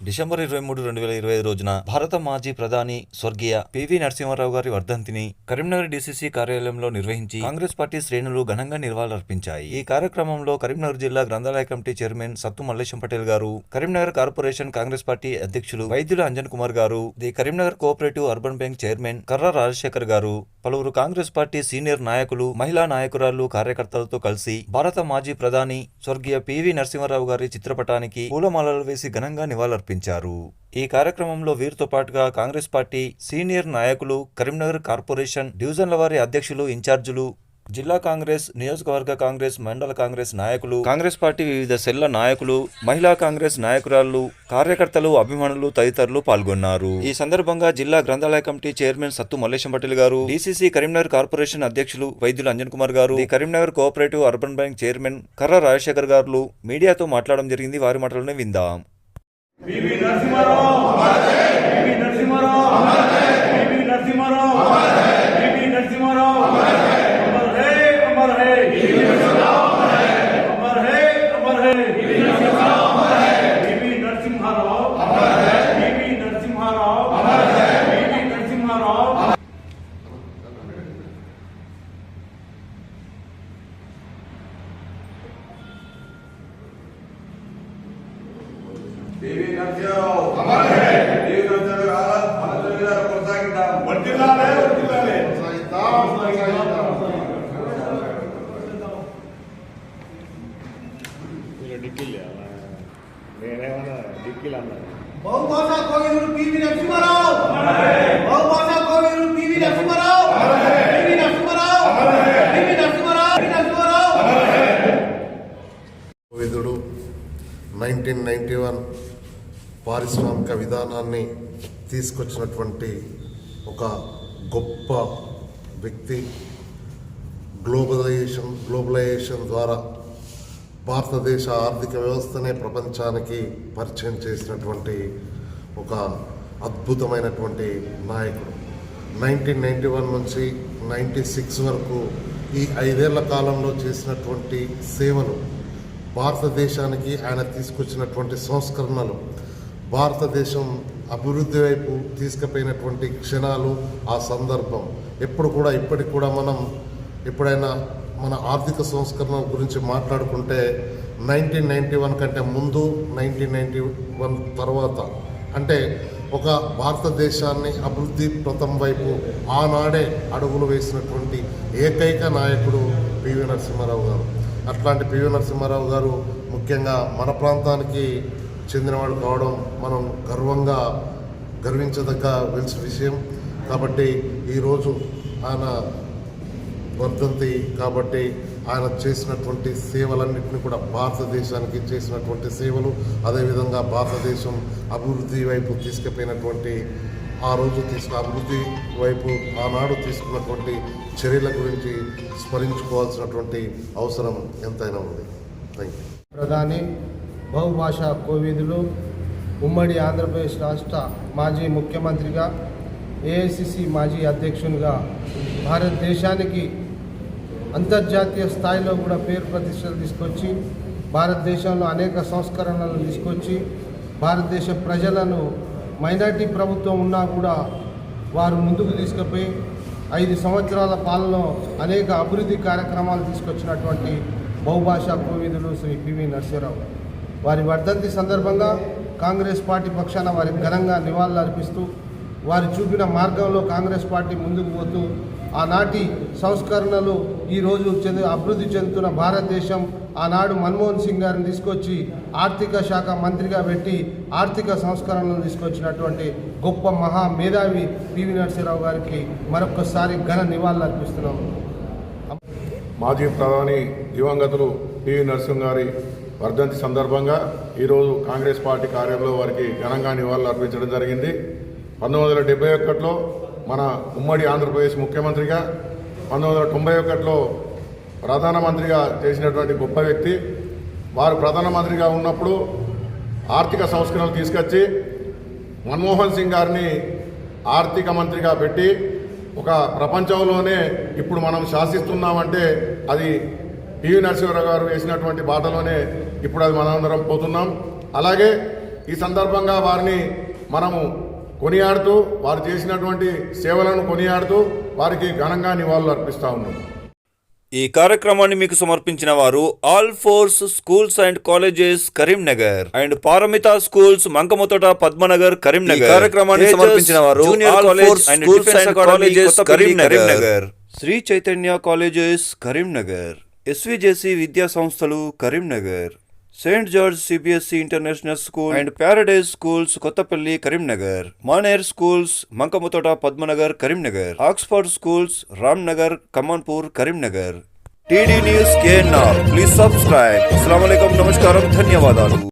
December ఇరవై మూడు రెండు వేల ఇరవై ఐదు రోజున భారత మాజీ ప్రధాని స్వర్గీయ పివి నరసింహారావు గారి వర్ధంతిని కరీంనగర్ డీసీసీ కార్యాలయంలో నిర్వహించి కాంగ్రెస్ పార్టీ శ్రేణులు ఘనంగా నివాళులర్పించాయి ఈ కార్యక్రమంలో కరీంనగర్ జిల్లా గ్రంథాలయ కమిటీ చైర్మన్ సత్తు మల్లేశం పటేల్ గారు కరీంనగర్ కార్పొరేషన్ కాంగ్రెస్ పార్టీ అధ్యక్షులు వైద్యుల Anjan Kumar garu the Karimnagar cooperative urban bank chairman Karra Rajasekhar garu పలువురు కాంగ్రెస్ పార్టీ సీనియర్ నాయకులు మహిళా నాయకురాలు కార్యకర్తలతో కలిసి భారత మాజీ ప్రధాని స్వర్గీయ పివి నరసింహారావు గారి చిత్రపటానికి పూలమాలలు వేసి ఘనంగా నివాళులర్పించారు ఈ కార్యక్రమంలో వీరితో పాటుగా కాంగ్రెస్ పార్టీ సీనియర్ నాయకులు కరీంనగర్ కార్పొరేషన్ డివిజన్ల వారి అధ్యక్షులు ఇన్ఛార్జీలు జిల్లా కాంగ్రెస్ నియోజకవర్గ కాంగ్రెస్ మండల కాంగ్రెస్ నాయకులు కాంగ్రెస్ పార్టీ వివిధ సెల్ల నాయకులు మహిళా కాంగ్రెస్ నాయకురాళ్ళు కార్యకర్తలు అభిమానులు తదితరులు పాల్గొన్నారు. ఈ సందర్భంగా జిల్లా గ్రంథాలయ కమిటీ చైర్మన్ సత్తు మల్లేశం పటేల్ గారు డీసీసీ కరీంనగర్ కార్పొరేషన్ అధ్యక్షులు వైద్యులు అంజన్ కుమార్ గారు ఈ Karimnagar cooperative urban bank chairman Karra Rajasekhar garu మీడియాతో మాట్లాడడం జరిగింది. వారి మాటలోనే విందాం. PV Narasimha Rao! PV Narasimha Rao! PV Narasimha Rao PV Narasimha Rao Amar హే అమర్ హే అమర్ హే అమర్ హే PV Narasimha Rao PV Narasimha Rao PV Narasimha Rao దేవి నరసింహరావు అమర్ హే దేవి నరసింహరావు ఆనంద గారు కొనసాగిద్దాం వర్ధిల్లాలే వర్ధిల్లాలే మీరు డిక్కీలు నేనేమన్నా డిక్కీలు అన్నాను బహుభాషా కోవిదులు పివి నరసింహారావు బహుభాషా కోవిదులు PV Narasimha Rao PV Narasimha Rao PV Narasimha Rao Narasimha Rao విధుడు nineteen ninety one పారిశ్రామిక విధానాన్ని తీసుకొచ్చినటువంటి ఒక గొప్ప వ్యక్తి. గ్లోబలైజేషన్ గ్లోబలైజేషన్ ద్వారా భారతదేశ ఆర్థిక వ్యవస్థనే ప్రపంచానికి పరిచయం చేసినటువంటి ఒక అద్భుతమైనటువంటి నాయకుడు. నైన్టీన్ నైంటీ వన్ నుంచి నైంటీ సిక్స్ వరకు ఈ ఐదేళ్ళ కాలంలో చేసినటువంటి సేవలు భారతదేశానికి ఆయన తీసుకొచ్చినటువంటి సంస్కరణలు భారతదేశం అభివృద్ధి వైపు తీసుకుపోయినటువంటి క్షణాలు ఆ సందర్భం. ఎప్పుడు కూడా ఇప్పటికి కూడా మనం ఎప్పుడైనా మన ఆర్థిక సంస్కరణ గురించి మాట్లాడుకుంటే నైన్టీన్ నైంటీ వన్ కంటే ముందు నైన్టీన్ నైంటీ వన్ తర్వాత అంటే ఒక భారతదేశాన్ని అభివృద్ధి ప్రథం వైపు ఆనాడే అడుగులు వేసినటువంటి ఏకైక నాయకుడు పివి నరసింహారావు గారు. అట్లాంటి పివి నరసింహారావు గారు ముఖ్యంగా మన ప్రాంతానికి చెందినవాడు కావడం మనం గర్వంగా గర్వించదగ్గ వెలిసిన విషయం. కాబట్టి ఈరోజు ఆయన వర్ధంతి కాబట్టి ఆయన చేసినటువంటి సేవలన్నింటినీ కూడా భారతదేశానికి చేసినటువంటి సేవలు అదేవిధంగా భారతదేశం అభివృద్ధి వైపు తీసుకుపోయినటువంటి ఆ రోజు తీసుకు అభివృద్ధి వైపు ఆనాడు తీసుకున్నటువంటి చర్యల గురించి స్మరించుకోవాల్సినటువంటి అవసరం ఎంతైనా ఉంది. థ్యాంక్ యూ ప్రధాని బహుభాషా కోవిదులు ఉమ్మడి ఆంధ్రప్రదేశ్ రాష్ట్ర మాజీ ముఖ్యమంత్రిగా ఏఐసిసి మాజీ అధ్యక్షునిగా భారతదేశానికి అంతర్జాతీయ స్థాయిలో కూడా పేరు ప్రతిష్టలు తీసుకొచ్చి భారతదేశంలో అనేక సంస్కరణలు తీసుకొచ్చి భారతదేశ ప్రజలను మైనార్టీ ప్రభుత్వం ఉన్నా కూడా వారు ముందుకు తీసుకుపోయి ఐదు సంవత్సరాల పాలనలో అనేక అభివృద్ధి కార్యక్రమాలు తీసుకొచ్చినటువంటి బహుభాషా కోవిదులు శ్రీ పివి నరసింహరావు. వారి వర్ధంతి సందర్భంగా కాంగ్రెస్ పార్టీ పక్షాన వారికి ఘనంగా నివాళులు అర్పిస్తూ వారు చూపిన మార్గంలో కాంగ్రెస్ పార్టీ ముందుకు పోతూ ఆనాటి సంస్కరణలు ఈరోజు చెంది అభివృద్ధి చెందుతున్న భారతదేశం ఆనాడు మన్మోహన్ సింగ్ గారిని తీసుకొచ్చి ఆర్థిక శాఖ మంత్రిగా పెట్టి ఆర్థిక సంస్కరణలు తీసుకొచ్చినటువంటి గొప్ప మహా మేధావి పివి నరసింహరావు గారికి మరొకసారి ఘన నివాళులు అర్పిస్తున్నాము. మాజీ ప్రధాని దివంగతులు పివి నరసింహ గారి వర్ధంతి సందర్భంగా ఈరోజు కాంగ్రెస్ పార్టీ కార్యంలో వారికి ఘనంగా నివాళులు అర్పించడం జరిగింది. పంతొమ్మిది వందల డెబ్బై ఒకటిలో మన ఉమ్మడి ఆంధ్రప్రదేశ్ ముఖ్యమంత్రిగా పంతొమ్మిది వందల తొంభై ఒకటిలో ప్రధానమంత్రిగా చేసినటువంటి గొప్ప వ్యక్తి. వారు ప్రధానమంత్రిగా ఉన్నప్పుడు ఆర్థిక సంస్కరణలు తీసుకొచ్చి మన్మోహన్ సింగ్ గారిని ఆర్థిక మంత్రిగా పెట్టి ఒక ప్రపంచంలోనే ఇప్పుడు మనం శాసిస్తున్నామంటే అది పివి నరసింహారావు గారు వేసినటువంటి బాటలోనే ఇప్పుడు అది మనందరం పోతున్నాం. అలాగే ఈ సందర్భంగా వారిని మనము కొనియాడుతూ వారు చేసినటువంటి సేవలను కొనియాడుతూ వారికి ఘనంగా నివాళులు అర్పిస్తూ ఉన్నాం. ఈ కార్యక్రమాన్ని మీకు సమర్పించిన వారు Alphores schools and colleges Karimnagar and Paramita schools Mankammathota Padmanagar Karimnagar. కార్యక్రమాన్ని సమర్పించిన వారు junior college and schools and colleges Karimnagar. Sri Chaitanya colleges Karimnagar. SVJC విద్యా సంస్థలు Karimnagar Saint George CBSE international school and paradise schools Kothapalli Karimnagar Maner schools Mankammathota Padmanagar Karimnagar Oxford schools Ramnagar Kamanpur Karimnagar. TD news KNR please subscribe. అస్సలం నమస్కారం ధన్యవాదాలు.